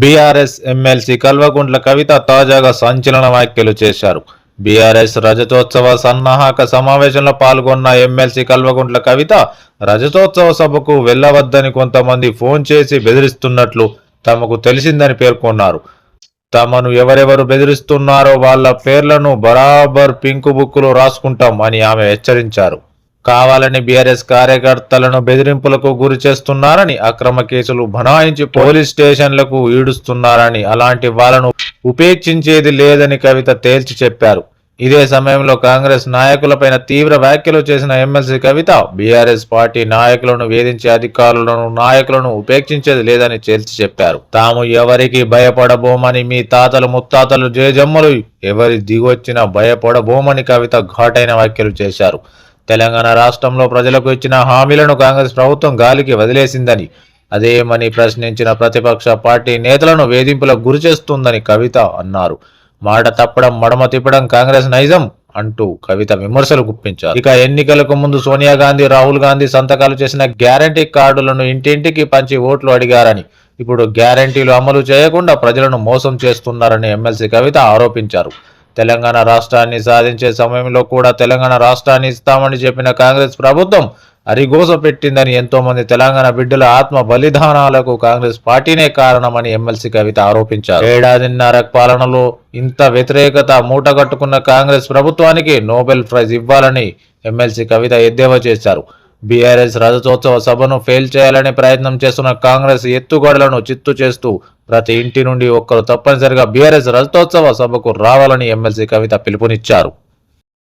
BRS MLC Kalvakuntla Kavitha తాజాగా సంచలన వ్యాఖ్యలు చేశారు. బీఆర్ఎస్ రజతోత్సవ సన్నాహక సమావేశంలో పాల్గొన్న ఎమ్మెల్సీ కల్వకుంట్ల కవిత రజతోత్సవ సభకు వెళ్ళవద్దని కొంతమంది ఫోన్ చేసి బెదిరిస్తున్నట్లు తమకు తెలిసిందని పేర్కొన్నారు. తమను ఎవరెవరు బెదిరిస్తున్నారో వాళ్ళ పేర్లను బరాబర్ పింకు బుక్కులో రాసుకుంటాం అని ఆమె హెచ్చరించారు. కావాలని బీఆర్ఎస్ కార్యకర్తలను బెదిరింపులకు గురి చేస్తున్నారని అక్రమ కేసులు బనాయించి పోలీస్ స్టేషన్లకు ఈడుస్తున్నారని అలాంటి వాళ్ళను ఉపేక్షించేది లేదని కవిత తేల్చి చెప్పారు. ఇదే సమయంలో కాంగ్రెస్ నాయకులపైన తీవ్ర వ్యాఖ్యలు చేసిన ఎమ్మెల్సీ కవిత బీఆర్ఎస్ పార్టీ నాయకులను వేధించే అధికారులను నాయకులను ఉపేక్షించేది లేదని తేల్చి చెప్పారు. తాము ఎవరికి భయపడబోమని మీ తాతలు ముత్తాతలు జయజమ్మలు ఎవరి దిగొచ్చినా భయపడబోమని కవిత ఘాటైన వ్యాఖ్యలు చేశారు. తెలంగాణ రాష్ట్రంలో ప్రజలకు ఇచ్చిన హామీలను కాంగ్రెస్ ప్రభుత్వం గాలికి వదిలేసిందని అదేమని ప్రశ్నించిన ప్రతిపక్ష పార్టీ నేతలను వేధింపులకు గురి చేస్తుందని కవిత అన్నారు. మాట తప్పడం మడమ తిప్పడం కాంగ్రెస్ నైజం అంటూ కవిత విమర్శలు గుప్పించారు. ఇక ఎన్నికలకు ముందు సోనియా గాంధీ రాహుల్ గాంధీ సంతకాలు చేసిన గ్యారంటీ కార్డులను ఇంటింటికి పంచి ఓట్లు అడిగారని ఇప్పుడు గ్యారంటీలు అమలు చేయకుండా ప్రజలను మోసం చేస్తున్నారని ఎమ్మెల్సీ కవిత ఆరోపించారు. తెలంగాణ రాష్ట్రాన్ని సాధించే సమయంలో కూడా తెలంగాణ రాష్ట్రాన్ని ఇస్తామని చెప్పిన కాంగ్రెస్ ప్రభుత్వం అరిగోస పెట్టిందని ఎంతో మంది తెలంగాణ బిడ్డల ఆత్మ బలిదానాలకు కాంగ్రెస్ పార్టీనే కారణమని ఎమ్మెల్సీ కవిత ఆరోపించారు. ఏడాదిన్నర పాలనలో ఇంత వ్యతిరేకత మూటగట్టుకున్న కాంగ్రెస్ ప్రభుత్వానికి నోబెల్ ప్రైజ్ ఇవ్వాలని ఎమ్మెల్సీ కవిత ఎద్దేవా చేశారు. బీఆర్ఎస్ రజతోత్సవ సభను ఫెయిల్ చేయాలని ప్రయత్నం చేస్తున్న కాంగ్రెస్ ఎత్తుగోడలను చిత్తు చేస్తూ ప్రతి ఇంటి నుండి ఒక్కరు తప్పనిసరిగా బీఆర్ఎస్ రజతోత్సవ సభకు రావాలని ఎమ్మెల్సీ కవిత పిలుపునిచ్చారు.